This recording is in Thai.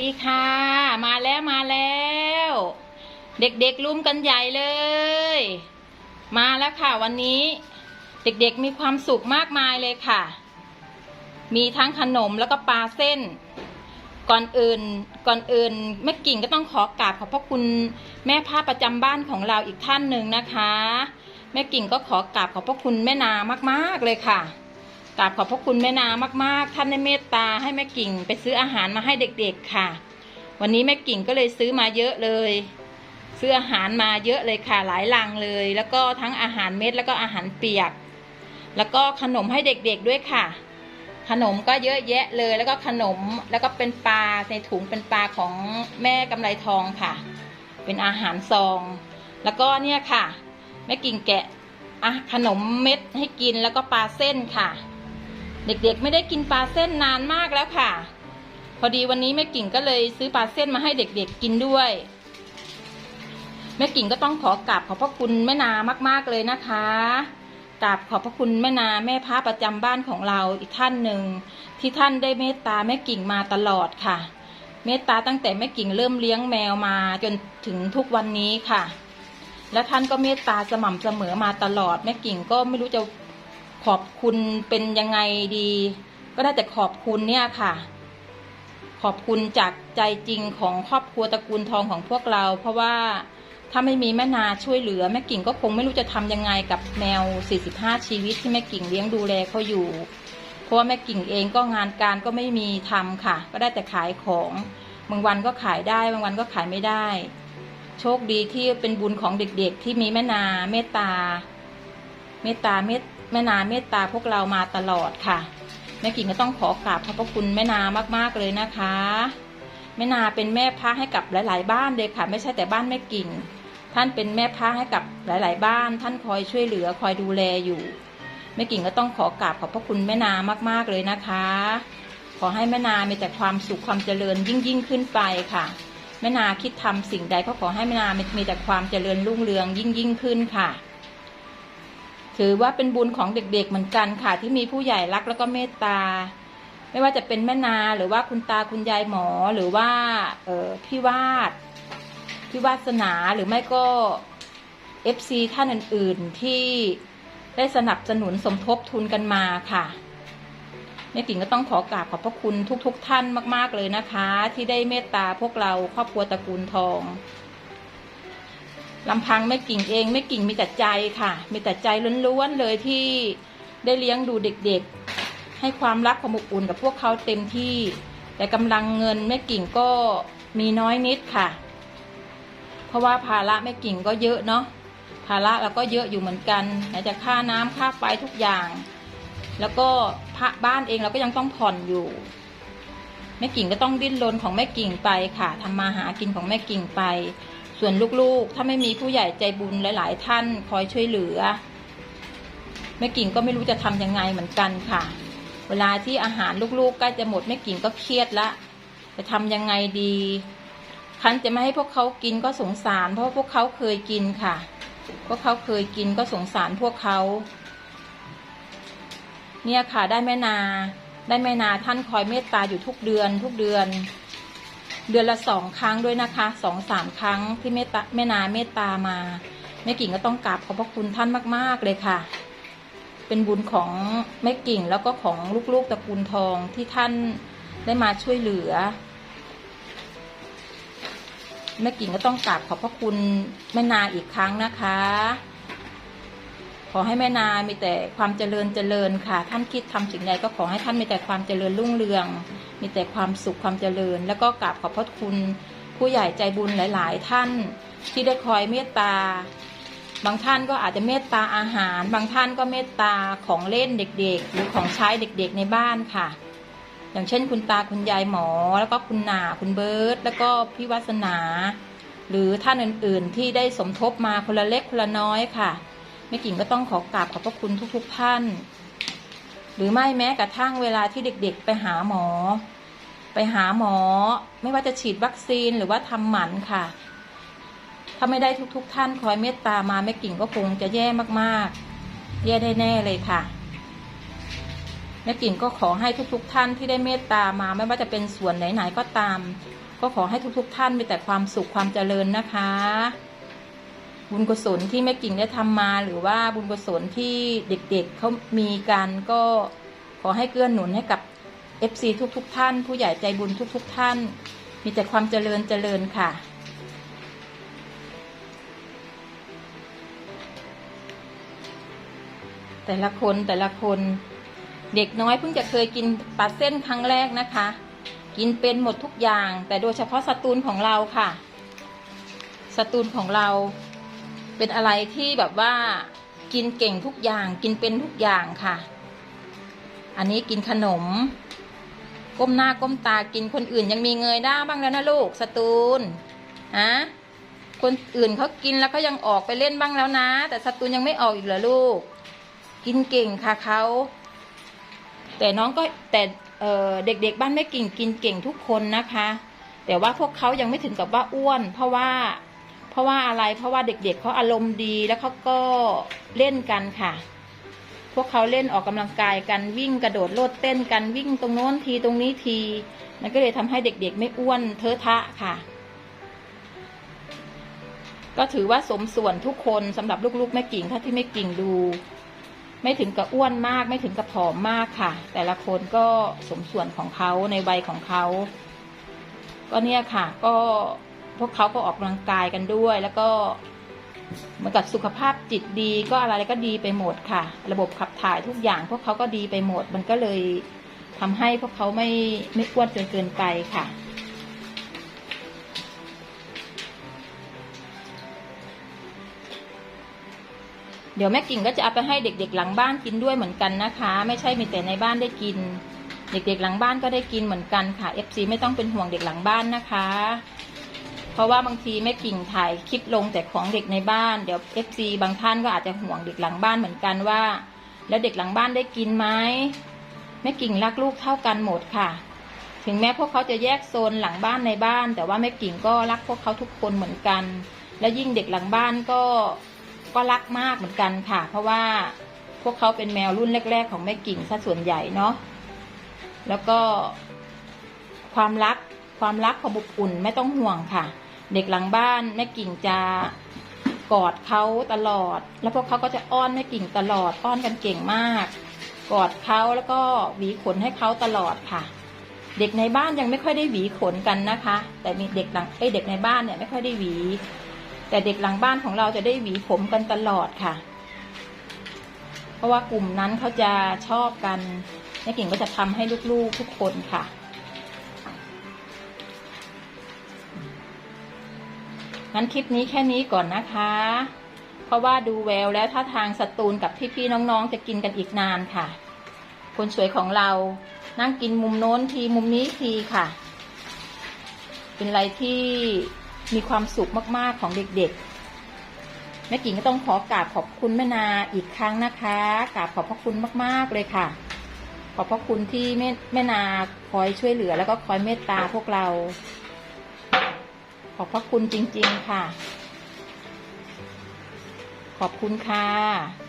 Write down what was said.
ดีค่ะ มาแล้วมาแล้ว เด็กๆรุมกันใหญ่เลย มาแล้วค่ะวันนี้ เด็กๆมีความสุขมากมายเลยค่ะ มีทั้งขนมแล้วก็ปลาเส้น ก่อนอื่นก่อนอื่นแม่กิ่งก็ต้องขอกราบขอบพระคุณแม่ผ้าประจำบ้านของเราอีกท่านหนึ่งนะคะ แม่กิ่งก็ขอกราบขอบพระคุณแม่นามากๆเลยค่ะ กราบขอบพระคุณแม่นามาก ๆ ท่านได้เมตตาให้แม่กิ่งไปซื้ออาหารมาให้เด็กๆค่ะ วันนี้แม่กิ่งก็เลยซื้อมาเยอะเลย ซื้ออาหารมาเยอะเลยค่ะหลายลังเลย แล้วก็ทั้งอาหารเม็ดแล้วก็อาหารเปียก แล้วก็ขนมให้เด็กๆด้วยค่ะ ขนมก็เยอะแยะเลย แล้วก็ขนมแล้วก็เป็นปลาในถุงเป็นปลาของแม่กำไรทองค่ะ เป็นอาหารซอง แล้วก็เนี่ยค่ะแม่กิ่งแกะอะขนมเม็ดให้กินแล้วก็ปลาเส้นค่ะ เด็กๆไม่ได้กินปลาเส้นนานมากแล้วค่ะ พอดีวันนี้แม่กิ่งก็เลยซื้อปลาเส้นมาให้เด็กๆกินด้วย แม่กิ่งก็ต้องขอกราบขอบพระคุณแม่นามากๆเลยนะคะกราบขอบพระคุณแม่นาแม่พระประจำบ้านของเราอีกท่านหนึ่งที่ท่านได้เมตตาแม่กิ่งมาตลอดค่ะ เมตตาตั้งแต่แม่กิ่งเริ่มเลี้ยงแมวมาจนถึงทุกวันนี้ค่ะ และท่านก็เมตตาสม่ำเสมอมาตลอดแม่กิ่งก็ไม่รู้จะ ขอบคุณเป็นยังไงดี ก็ได้แต่ขอบคุณเนี่ยค่ะ ขอบคุณจากใจจริงของครอบครัวตระกูลทองของพวกเรา เพราะว่าถ้าไม่มีแม่นาช่วยเหลือแม่กิ่งก็คงไม่รู้จะทำยังไงกับแมว 45 ชีวิตที่แม่กิ่งเลี้ยงดูแลเขาอยู่ เพราะว่าแม่กิ่งเองก็งานการก็ไม่มีทำค่ะ ก็ได้แต่ขายของบางวันก็ขายได้บางวันก็ขายไม่ได้ โชคดีที่เป็นบุญของเด็กๆ ที่มีแม่นาเมตตา เมตตาเมตแม่นาเมตตาพวกเรามาตลอดค่ะ แม่กิ่งก็ต้องขอกราบขอบพระคุณแม่นามากๆเลยนะคะ แม่นาเป็นแม่พระให้กับหลาย ๆ บ้านเลยค่ะ ไม่ใช่แต่บ้านแม่กิ่ง ท่านเป็นแม่พระให้กับหลาย ๆ บ้าน ท่านคอยช่วยเหลือคอยดูแลอยู่แม่กิ่งก็ต้องขอกราบขอบพระคุณแม่นามาก ๆเลยนะคะ ขอให้แม่นามีแต่ความสุขความเจริญยิ่งยิ่งขึ้นไปค่ะแม่นาคิดทำสิ่งใดก็ขอให้แม่นามีแต่ความเจริญรุ่งเรืองยิ่งยิ่งขึ้นค่ะ ถือว่าเป็นบุญของเด็กๆเหมือนกันค่ะ ที่มีผู้ใหญ่รักแล้วก็เมตตา ไม่ว่าจะเป็นแม่นาหรือว่าคุณตาคุณยายหมอหรือว่า เออพี่วาดพี่วาสนาหรือไม่ก็เอฟซีท่านอื่นๆที่ได้สนับสนุนสมทบทุนกันมาค่ะแม่กิ่งก็ต้องขอกราบขอบพระคุณทุกๆท่านมาก ๆเลยนะคะ ที่ได้เมตตาพวกเราครอบครัวตระกูลทอง ลำพังแม่กิ่งเองแม่กิ่งมีแต่ใจค่ะ มีแต่ใจล้วนๆเลยที่ได้เลี้ยงดูเด็กๆ ให้ความรักความอบอุ่นกับพวกเขาเต็มที่ แต่กำลังเงินแม่กิ่งก็มีน้อยนิดค่ะ เพราะว่าภาระแม่กิ่งก็เยอะเนาะภาระเราก็เยอะอยู่เหมือนกันไหนจะค่าน้ำค่าไฟทุกอย่าง แล้วก็พระบ้านเองเราก็ยังต้องผ่อนอยู่แม่กิ่งก็ต้องดิ้นรนของแม่กิ่งไปค่ะทำมาหากินของแม่กิ่งไป ส่วนลูกๆ ถ้าไม่มีผู้ใหญ่ใจบุญหลาย ๆ ท่านคอยช่วยเหลือแม่กิ่งก็ไม่รู้จะทำยังไงเหมือนกันค่ะ เวลาที่อาหารลูกๆใกล้จะหมดแม่กิ่งก็เครียดละจะทำยังไงดีคันจะไม่ให้พวกเขากินก็สงสาร เพราะว่าพวกเขาเคยกินค่ะพวกเขาเคยกินก็สงสารพวกเขาเนี่ยค่ะได้แม่นา ได้แม่นาท่านคอยเมตตาอยู่ทุกเดือนทุกเดือน เดือนละสองครั้งด้วยนะคะสองสามครั้งที่เมตตาแม่นาเมตตามาแม่กิ่งก็ต้องกราบขอบพระคุณท่านมาก ๆเลยค่ะ เป็นบุญของแม่กิ่งแล้วก็ของลูกๆตระกูลทองที่ท่านได้มาช่วยเหลือแม่กิ่งก็ต้องกราบขอบพระคุณแม่นาอีกครั้งนะคะ ขอให้แม่นามีแต่ความเจริญเจริญค่ะ ท่านคิดทำสิ่งใดก็ขอให้ท่านมีแต่ความเจริญรุ่งเรือง มีแต่ความสุขความเจริญ แล้วก็กราบขอบพระคุณผู้ใหญ่ใจบุญหลาย ๆ ท่านที่ได้คอยเมตตา บางท่านก็อาจจะเมตตาอาหาร บางท่านก็เมตตาของเล่นเด็ก ๆ หรือของใช้เด็ก ๆ ในบ้านค่ะ อย่างเช่น คุณตาคุณยายหมอ แล้วก็คุณนาคุณเบิร์ตแล้วก็พี่วัสนา หรือท่านอื่น ๆ ที่ได้สมทบมาคนละเล็กคนละน้อยค่ะ ม่กิ่งก็ต้องขอกราบขอบพระคุณทุกๆท่าน หรือไม่แม้กระทั่งเวลาที่เด็กๆ ไปหาหมอ ไปหาหมอ ไม่ว่าจะฉีดวัคซีนหรือว่าทำหมันค่ะ ถ้าไม่ได้ทุกๆ ท่านคอยเมตตามาแม่กิ่งก็คงจะแย่มากๆ แย่แน่เลยค่ะแม่กิ่งก็ขอให้ทุกๆ ท่านที่ได้เมตตามาไม่ว่าจะเป็นส่วนไหนๆก็ตาม ก็ขอให้ทุกๆ ท่านมีแต่ความสุขความเจริญนะคะ บุญกุศลที่แม่กิ่งได้ทำมาหรือว่าบุญกุศลที่เด็กๆเขามีกันก็ขอให้เกื้อหนุนให้กับ FC ทุกๆท่าน ผู้ใหญ่ใจบุญทุกๆท่าน มีแต่ความเจริญเจริญค่ะ แต่ละคนแต่ละคน เด็กน้อยเพิ่งจะเคยกินปลาเส้นครั้งแรกนะคะ กินเป็นหมดทุกอย่าง แต่โดยเฉพาะสตูลของเราค่ะสตูลของเรา เป็นอะไรที่แบบว่ากินเก่งทุกอย่างกินเป็นทุกอย่างค่ะ อันนี้กินขนม ก้มหน้าก้มตากินคนอื่นยังมีเงยหน้าบ้างแล้วนะลูกสตูลฮะคนอื่นเขากินแล้วเขายังออกไปเล่นบ้างแล้วนะ แต่สตูลยังไม่ออกอีกเหรอลูก กินเก่งค่ะเขาแต่น้องก็แต่เอ่อเด็กๆบ้านแม่กิ่งกินเก่งทุกคนนะคะ แต่ว่าพวกเขายังไม่ถึงกับว่าอ้วน เพราะว่า เพราะว่าอะไรเพราะว่าเด็กๆเขาอารมณ์ดีแล้วเขาก็เล่นกันค่ะ พวกเขาเล่นออกกำลังกายกันวิ่งกระโดดโลดเต้นกันวิ่งตรงโน้นทีตรงนี้ที มันก็เลยทำให้เด็กๆ ไม่อ้วนเทอะทะค่ะ ก็ถือว่าสมส่วนทุกคนสำหรับลูกๆแม่กิ่งถ้าที่แม่กิ่งดู ไม่ถึงกับอ้วนมาก ไม่ถึงกับผอมมากค่ะ แต่ละคนก็สมส่วนของเขาในวัยของเขาก็เนี่ยค่ะ ก็ พวกเขาก็ออกกำลังกายกันด้วย แล้วก็เหมือนกับสุขภาพจิตดีก็อะไรก็ดีไปหมดค่ะ ระบบขับถ่ายทุกอย่าง พวกเขาก็ดีไปหมด มันก็เลยทำให้พวกเขาไม่ไม่อ้วนจนเกินไปค่ะเดี๋ยวแม่กิ่งก็จะเอาไปให้เด็กๆหลังบ้านกินด้วยเหมือนกันนะคะ ไม่ใช่มีแต่ในบ้านได้กิน เด็กๆหลังบ้านก็ได้กินเหมือนกันค่ะ FC ไม่ต้องเป็นห่วงเด็กหลังบ้านนะคะ เพราะว่าบางทีแม่กิ่งถ่ายคลิปลงแต่ของเด็กในบ้านเดี๋ยว FC บางท่านก็อาจจะห่วงเด็กหลังบ้านเหมือนกันว่า แล้วเด็กหลังบ้านได้กินไหมแม่กิ่งรักลูกเท่ากันหมดค่ะ ถึงแม้พวกเขาจะแยกโซนหลังบ้านในบ้าน แต่ว่าแม่กิ่งก็รักพวกเขาทุกคนเหมือนกัน และยิ่งเด็กหลังบ้านก็ก็รักมากเหมือนกันค่ะ เพราะว่าพวกเขาเป็นแมวรุ่นแรก ๆ ของแม่กิ่งซะส่วนใหญ่เนาะแล้วก็ความรักความรักความอบอุ่นไม่ต้องห่วงค่ะ เด็กหลังบ้านแม่กิ่งจะกอดเขาตลอด แล้วพวกเขาก็จะอ้อนแม่กิ่งตลอดอ้อนกันเก่งมาก กอดเขาแล้วก็หวีขนให้เขาตลอดค่ะ เด็กในบ้านยังไม่ค่อยได้หวีขนกันนะคะ แต่มีเด็กหลังไอเด็กในบ้านเนี่ยไม่ค่อยได้หวี แต่เด็กหลังบ้านของเราจะได้หวีผมกันตลอดค่ะ เพราะว่ากลุ่มนั้นเขาจะชอบกันแม่กิ่งก็จะทำให้ลูกๆทุกคนค่ะ งั้นคลิปนี้แค่นี้ก่อนนะคะ เพราะว่าดูแววแล้วถ้าทางสตูลกับพี่ๆน้องๆจะกินกันอีกนานค่ะ คนสวยของเรานั่งกินมุมโน้นทีมุมนี้ทีค่ะ เป็นอะไรที่มีความสุขมากๆของเด็กๆ แม่กิ่งก็ต้องขอกราบขอบคุณแม่นาอีกครั้งนะคะกราบขอบพระคุณมากๆเลยค่ะ ขอบพระคุณที่แม่แม่นาคอยช่วยเหลือแล้วก็คอยเมตตาพวกเรา ขอบพระคุณจริง ๆ ค่ะ ขอบคุณค่ะ